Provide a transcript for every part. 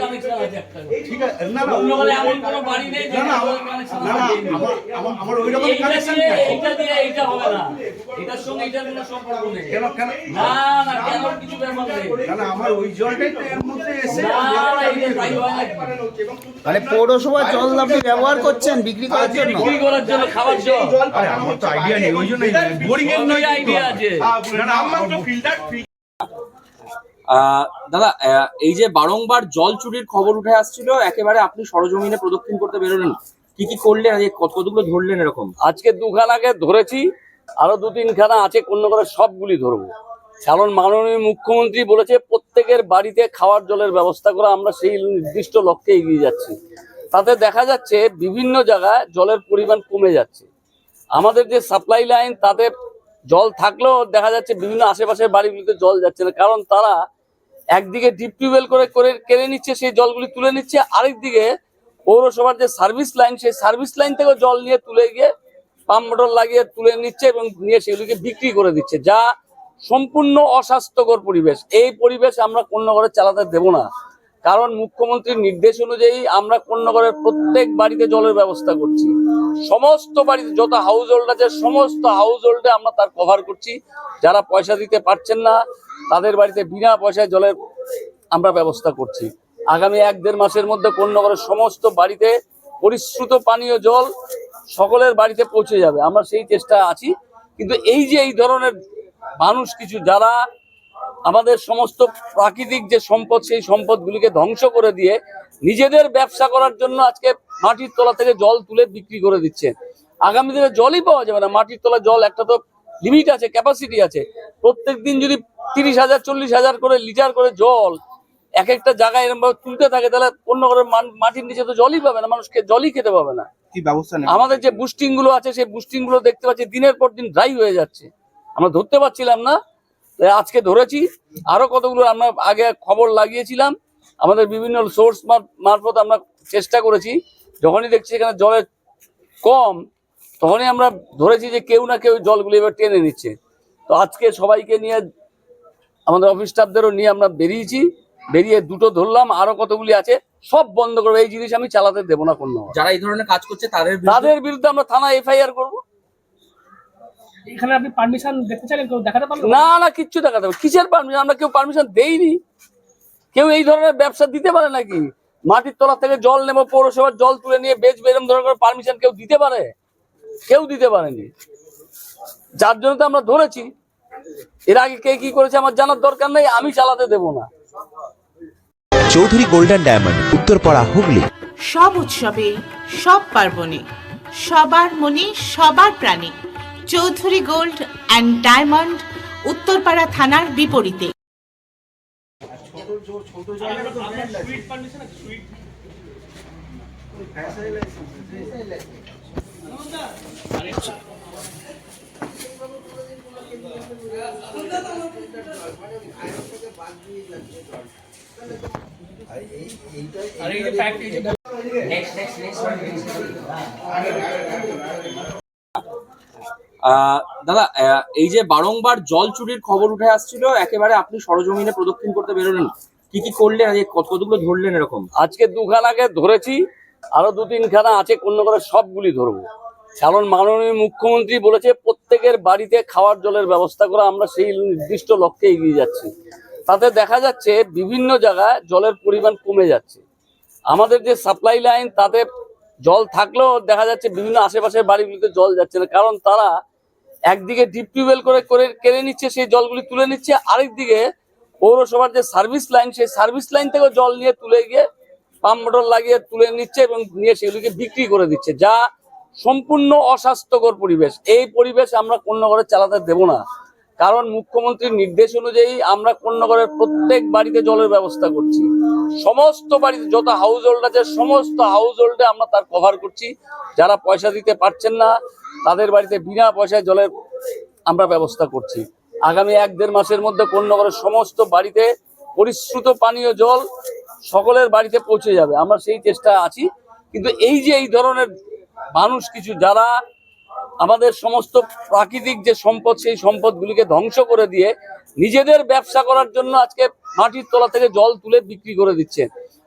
Connection আছে একটা। ঠিক আছে না না অন্য ঘরে এমন কোনো বাড়ি নেই না না আমার কানেকশন না না আমার আমার আমার ওই রকম কানেকশন দিয়ে দিয়ে এইটা হবে না। এটার সঙ্গে এটার কোনো সম্পর্ক নেই। কেন কেন? না না কেন কিছু ব্যাপার নেই। না না আমার ওই জলটাই তো এর মধ্যে এসে না না এটা তাই নাকি মানে পৌরসভার জল আপনি ব্যবহার করছেন বিক্রি করার জন্য? বিক্রি করার জন্য খাবার জল। আরে আমার তো আইডিয়া নেই ওই জন্যই বোরিং এর অনেক আইডিয়া আছে। না না আমার ফিল্টার আহ, দাদা এই যে বারংবার জল চুরির খবর উঠে আসছিল, একেবারে আপনি সরজমিনে প্রদক্ষিণ করতে বেরোলেন। কি কি করলেন? কতগুলো ধরলেন এরকম? আজকে দুখানা আগে ধরেছি, আরও দু তিনখানা আছে কোন করে সবগুলি ধরবো। কারণ মাননীয় মুখ্যমন্ত্রী বলেছে, প্রত্যেকের বাড়িতে খাওয়ার জলের ব্যবস্থা করা, আমরা সেই নির্দিষ্ট লক্ষ্যে এগিয়ে যাচ্ছি। তাতে দেখা যাচ্ছে, বিভিন্ন জায়গায় জলের পরিমাণ কমে যাচ্ছে। আমাদের যে সাপ্লাই লাইন, তাতে জল থাকলেও দেখা যাচ্ছে, বিভিন্ন আশেপাশের বাড়িগুলিতে জল যাচ্ছে না। কারণ তারা একদিকে ডিপ টিউবওয়েল করে করে কেড়ে নিচ্ছে, সেই জলগুলি তুলে নিচ্ছে, আরেকদিকে পৌরসভার যে সার্ভিস লাইন সেই সার্ভিস লাইন থেকে জল নিয়ে তুলে গিয়ে পাম্প মোটর লাগিয়ে তুলে নিচ্ছে এবং নিয়ে সেগুলিকে বিক্রি করে দিচ্ছে, যা সম্পূর্ণ অস্বাস্থ্যকর পরিবেশ। এই পরিবেশ আমরা কন্যাগড়ে চালাতে দেব না। কারণ মুখ্যমন্ত্রীর নির্দেশ অনুযায়ী আমরা কন্যাগড়ের প্রত্যেক বাড়িতে জলের ব্যবস্থা করছি। সমস্ত বাড়িতে যত হাউস হোল্ড আছে, সমস্ত হাউস হোল্ডে আমরা তার কভার করছি। যারা পয়সা দিতে পারছেন না তাদের বাড়িতে বিনা পয়সায় জলের আমরা ব্যবস্থা করছি। আগামী এক দেড় মাসের মধ্যে কন্যাগড়ের সমস্ত বাড়িতে পরিশ্রুত পানীয় জল সকলের বাড়িতে পৌঁছে যাবে। আমরা সেই চেষ্টা আছি। কিন্তু এই যে এই ধরনের মানুষ কিছু যারা আমাদের সমস্ত প্রাকৃতিক যে সম্পদ, সেই সম্পদগুলিকে ধ্বংস করে দিয়ে নিজেদের ব্যবসা করার জন্য আজকে মাটির তলা থেকে জল তুলে বিক্রি করে দিচ্ছে। আগামী দিনে জলই পাওয়া যাবে না। মাটির তলা জল, একটা তো লিমিট আছে ক্যাপাসিটি আছে। প্রত্যেক দিন যদি তিরিশ হাজার চল্লিশ হাজার করে লিটার করে জল এক একটা জায়গায় এরকম ভাবে তুলতে থাকে তাহলে অন্য করে মাটির নিচে তো জলই পাবে না মানুষকে জলই খেতে পাবে না। কি ব্যবস্থা আমাদের যে বুস্টিংগুলো আছে সেই বুস্টিংগুলো দেখতে পাচ্ছি দিনের পর দিন ড্রাই হয়ে যাচ্ছে। আমরা ধরতে পারছিলাম না আজকে ধরেছি। আরও কতগুলো আমরা আগে খবর লাগিয়েছিলাম আমাদের বিভিন্ন সোর্স মারফত আমরা চেষ্টা করেছি। যখনই দেখছি এখানে জলের কম তখনই আমরা ধরেছি যে কেউ না কেউ জলগুলি এবার টেনে নিচ্ছে। তো আজকে সবাইকে নিয়ে আমাদের অফিস স্টাফদেরও নিয়ে আমরা বেরিয়েছি। বেরিয়ে দুটো ধরলাম আরও কতগুলি আছে সব বন্ধ করব এই জিনিস আমি চালাতে দেবো না কোনো যারা এই ধরনের কাজ করছে তাদের তাদের বিরুদ্ধে আমরা থানা এফআইআর করব। এখানে আপনি পারমিশন দেখতে চাইলেন কেউ দেখাতে পারল? না না কিচ্ছু দেখাতে হবে কিসের পারমিশন আমরা কেউ পারমিশন দেইনি। কেউ এই ধরনের ব্যবসা দিতে পারে নাকি? মাটির তলা থেকে জল নেব পৌরসভার জল তুলে নিয়ে বেচবো এরকম ধরনের পারমিশন কেউ দিতে পারে? কেউ দিতে পারেনি। যার জন্য তো আমরা ধরেছি। এর আগে কে কি করেছে আমার জানার দরকার নেই আমি চালাতে দেবো না। Chowdhury golden diamond Uttarpara Hooghly. সব উৎসবে সব পার্বণে সবার মনে সবার প্রাণে Chowdhury gold and diamond Uttarpara থানার বিপরীতে। দাদা এই যে বারংবার জল চুরির খবর উঠে আসছিল, একেবারে আপনি সরজমিনে প্রদক্ষিণ করতে বেরোলেন। কি কি করলেন? কতগুলো ধরলেন এরকম? আজকে দুখানা আগে ধরেছি আরও দু তিনখানা আছে, কোন করে সবগুলি ধরবো। কারণ মাননীয় মুখ্যমন্ত্রী বলেছে, প্রত্যেকের বাড়িতে খাওয়ার জলের ব্যবস্থা করা, আমরা সেই নির্দিষ্ট লক্ষ্যে এগিয়ে যাচ্ছি। তাতে দেখা যাচ্ছে, বিভিন্ন জায়গায় জলের পরিমাণ কমে যাচ্ছে। আমাদের যে সাপ্লাই লাইন তাতে জল থাকলেও দেখা যাচ্ছে, বিভিন্ন আশেপাশের বাড়িগুলিতে জল যাচ্ছে না। কারণ তারা একদিকে ডিপ টিউবওয়েল করে করে কেড়ে নিচ্ছে, সেই জলগুলি তুলে নিচ্ছে, আরেকদিকে পৌরসভার যে সার্ভিস লাইন সেই সার্ভিস লাইন থেকে জল নিয়ে তুলে গিয়ে পাম্প মোটর লাগিয়ে তুলে নিচ্ছে এবং নিয়ে সেগুলিকে বিক্রি করে দিচ্ছে। যা সম্পূর্ণ অস্বাস্থ্যকর পরিবেশ। এই পরিবেশ আমরা কন্যাগড়ে চালাতে দেব না। কারণ মুখ্যমন্ত্রীর নির্দেশ অনুযায়ী আমরা কন্যাগড়ের প্রত্যেক বাড়িতে জলের ব্যবস্থা করছি। সমস্ত বাড়িতে যত হাউস হোল্ড আছে, সমস্ত হাউস হোল্ডে আমরা তার কভার করছি। যারা পয়সা দিতে পারছেন না, তাদের বাড়িতে বিনা পয়সায় জলের আমরা ব্যবস্থা করছি। আগামী এক দেড় মাসের মধ্যে কন্যাগড়ের সমস্ত বাড়িতে পরিশ্রুত পানীয় জল সকলের বাড়িতে পৌঁছে যাবে, আমরা সেই চেষ্টা আছি। কিন্তু এই যে এই ধরনের মানুষ কিছু যারা আমাদের সমস্ত প্রাকৃতিক যে সম্পদ, সেই সম্পদগুলিকে ধ্বংস করে দিয়ে নিজেদের ব্যবসা করার জন্য আজকে মাটির তলা থেকে জল তুলে বিক্রি করে দিচ্ছে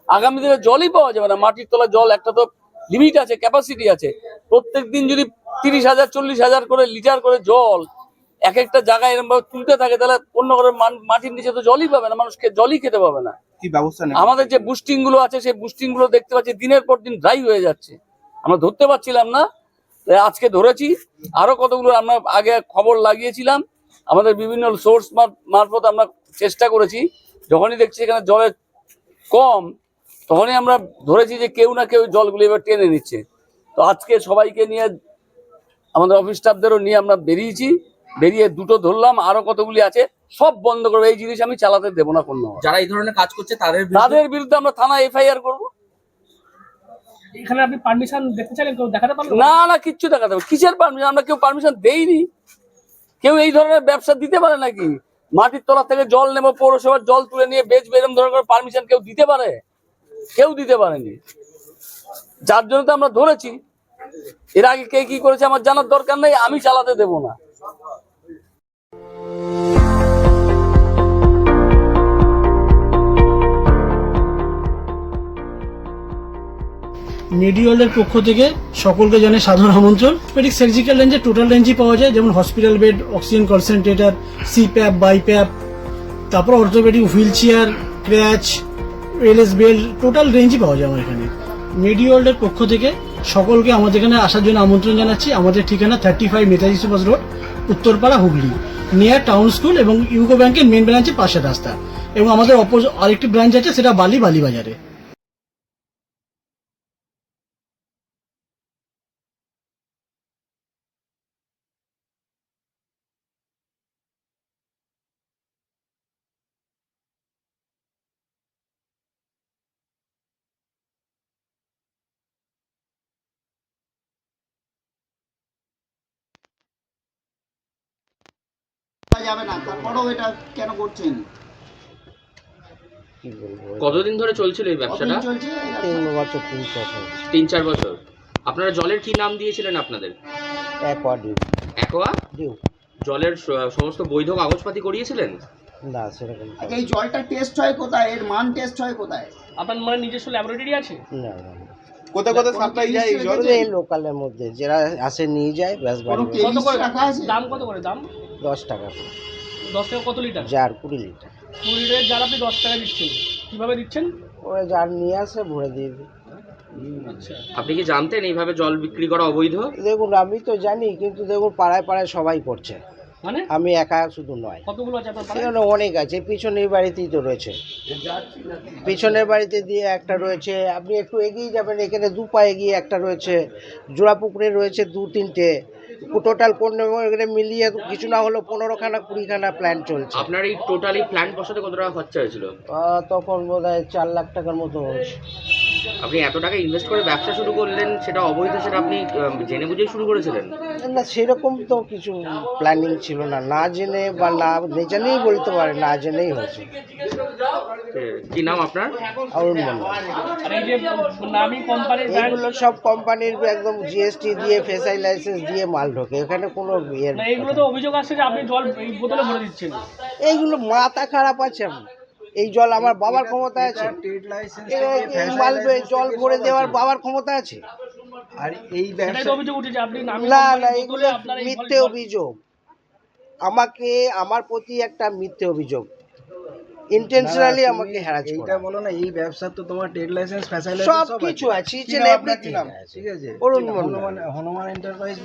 আগামী দিনে জলই পাওয়া যাবে না, মাটির তলা জল একটা তো লিমিট আছে ক্যাপাসিটি আছে। প্রত্যেক দিন যদি তিরিশ হাজার, চল্লিশ হাজার করে লিটার করে জল এক একটা জায়গায় এরকম ভাবে তুলতে থাকে তাহলে অন্য করে মাটির নিচে তো জলই পাবে না মানুষকে জলই খেতে পাবে না। কি ব্যবস্থা নেবেন আমাদের যে বুস্টিংগুলো আছে সেই বুস্টিংগুলো দেখতে পাচ্ছি দিনের পর দিন ড্রাই হয়ে যাচ্ছে। আমরা ধরতে পারছিলাম না আজকে ধরেছি। আরও কতগুলো আমরা আগে খবর লাগিয়েছিলাম আমাদের বিভিন্ন সোর্স মারফত আমরা চেষ্টা করেছি। যখনই দেখছি এখানে জলের কম তখনই আমরা ধরেছি যে কেউ না কেউ জলগুলো এবার টেনে নিচ্ছে। তো আজকে সবাইকে নিয়ে আমাদের অফিস স্টাফদেরও নিয়ে আমরা বেরিয়েছি। বেরিয়ে দুটো ধরলাম আরও কতগুলি আছে সব বন্ধ করব। এই জিনিস আমি চালাতে দেবো না কোনো যারা এই ধরনের কাজ করছে তাদের বিরুদ্ধে- তাদের বিরুদ্ধে আমরা থানা এফআইআর করব। এখানে আপনি পারমিশন দেখতে চাইলেন কেউ দেখাতে পারল? না না কিচ্ছু দেখাতে হবে কিসের পারমিশন আমরা কেউ পারমিশন দেইনি। কেউ এই ধরনের ব্যবসা দিতে পারে নাকি? মাটির তলা থেকে জল নেব পৌরসভার জল তুলে নিয়ে বেচবে এরকম ধরনের পারমিশন কেউ দিতে পারে? কেউ দিতে পারেনি। যার জন্য তো আমরা ধরেছি। এর আগে কে কি করেছে আমার জানার দরকার নেই আমি চালাতে দেবো না। মেডিওয়ালের পক্ষ থেকে সকলকে জানাই সাধারণ আমন্ত্রণ। পেডিক সার্জিক্যাল রেঞ্জে টোটাল রেঞ্জই পাওয়া যায়, যেমন hospital bed oxygen concentrator CPAP BiPAP তারপর orthopaedic wheelchair crutch LS belt total রেঞ্জই পাওয়া যায় আমার এখানে। মেডিওয়ার্ল্ডের পক্ষ থেকে সকলকে আমাদের এখানে আসার জন্য আমন্ত্রণ জানাচ্ছি। আমাদের ঠিকানা thirty five Netaji Subhash road Uttarpara, Hooghly. Near town school এবং ইউকো ব্যাংকের মেন ব্রাঞ্চের পাশের রাস্তা। এবং আমাদের অপোজ আরেকটি ব্রাঞ্চ আছে, সেটা বালি বালি বাজারে। যাবে না তারপরেও এটা কেন করছেন? কতদিন ধরে চলছিল এই কতদিন ব্যবসাটা? তিন বছর তিন বছর। তিন চার বছর। আপনারা জলের কি নাম দিয়েছিলেন আপনাদের? একবার ডিউ। অ্যাকোয়া? ডিউ। জলের স- সমস্ত বৈধ কাগজপাতি করিয়েছিলেন? না সেরকম তো- আচ্ছা, এই জলটা টেস্ট হয় কোথায়? এর মান টেস্ট হয় কোথায়? আপনার মানে নিজস্ব ল্যাবরেটরি আছে? না না না। কোথায় কোথায় সাপ্লাই যায় এই জল? শুধু এই লোকালের মধ্যে যারা আসে নিয়ে যায় ব্যাস কোনো বাড়ি কত করে রাখা আছে? দাম কত করে? দাম? দশ টাকা করে। দশ টাকা কত লিটার? জার কুড়ি লিটার। কুড়ি লিটারের জার আপনি দশ টাকা দিচ্ছেন কীভাবে দিচ্ছেন? ওরা জার নিয়ে আসে ভরে দিয়ে দিই আচ্ছা। আপনি কি জানতেন এইভাবে জল বিক্রি করা অবৈধ? দেখুন আমি তো জানি কিন্তু দেখুন পাড়ায় পাড়ায় সবাই করছে। মানে? আমি একা শুধু নয়। কতগুলো আছে আপনার পাড়ায়? অনেক আছে পিছনের বাড়িতেই তো রয়েছে। পিছনের বাড়িতে দিয়ে একটা রয়েছে আপনি একটু এগিয়ে যাবেন এখানে দু পা এগিয়ে একটা রয়েছে জোড়াপুকুরে রয়েছে দু তিনটে। টোটাল পনেরো এখানে মিলিয়ে কিছু না হলো কুড়ি খানা প্ল্যান চলছে। আপনার এই টোটালি প্ল্যান বসাতে কত টাকা খরচা হয়েছিল? তখন বোধ হয় চার লাখ টাকার মতো হয়েছে। আপনি এত টাকা ইনভেস্ট করে ব্যবসা শুরু করলেন সেটা অবৈধ সেটা আপনি জেনে বুঝেই শুরু করেছিলেন? না সেরকম তো কিছু প্ল্যানিং ছিল না। না জেনে বা না জেনেই বলতে পারে না জেনেই হয়েছে। কি নাম আপনার? অরুণ মন্ডল এইগুলো সব কোম্পানির একদম জিএসটি দিয়ে ফেসাই লাইসেন্স দিয়ে মাল ঢোকে। এখানে কোনো ইয়ের না এইগুলো তো অভিযোগ আসছে যে আপনি জল এই বোতলে ভরে দিচ্ছেন। এইগুলো মাথা খারাপ আছে। এই জল আমার বাবার ক্ষমতা আছে? এ- এই মাল বে- জল ভরে দেওয়ার বাবার ক্ষমতা আছে? আর এই সেটাই তো অভিযোগ উঠেছে আপনি নামি না না এগুলো মিথ্যে অভিযোগ। আমাকে আমার প্রতি একটা মিথ্যে অভিযোগ। ইন্টেনশনালি আমাকে হ্যারাস এইটা বলো না এই ব্যবসার তো তোমার ট্রেড লাইসেন্স ফ্যাসাইলাইসেন্স সব কিছু আছে। ইচ এন্ড এভরিথিং ঠিক আছে। অরুণ হনুমান হনুমান এন্টারপ্রাইজ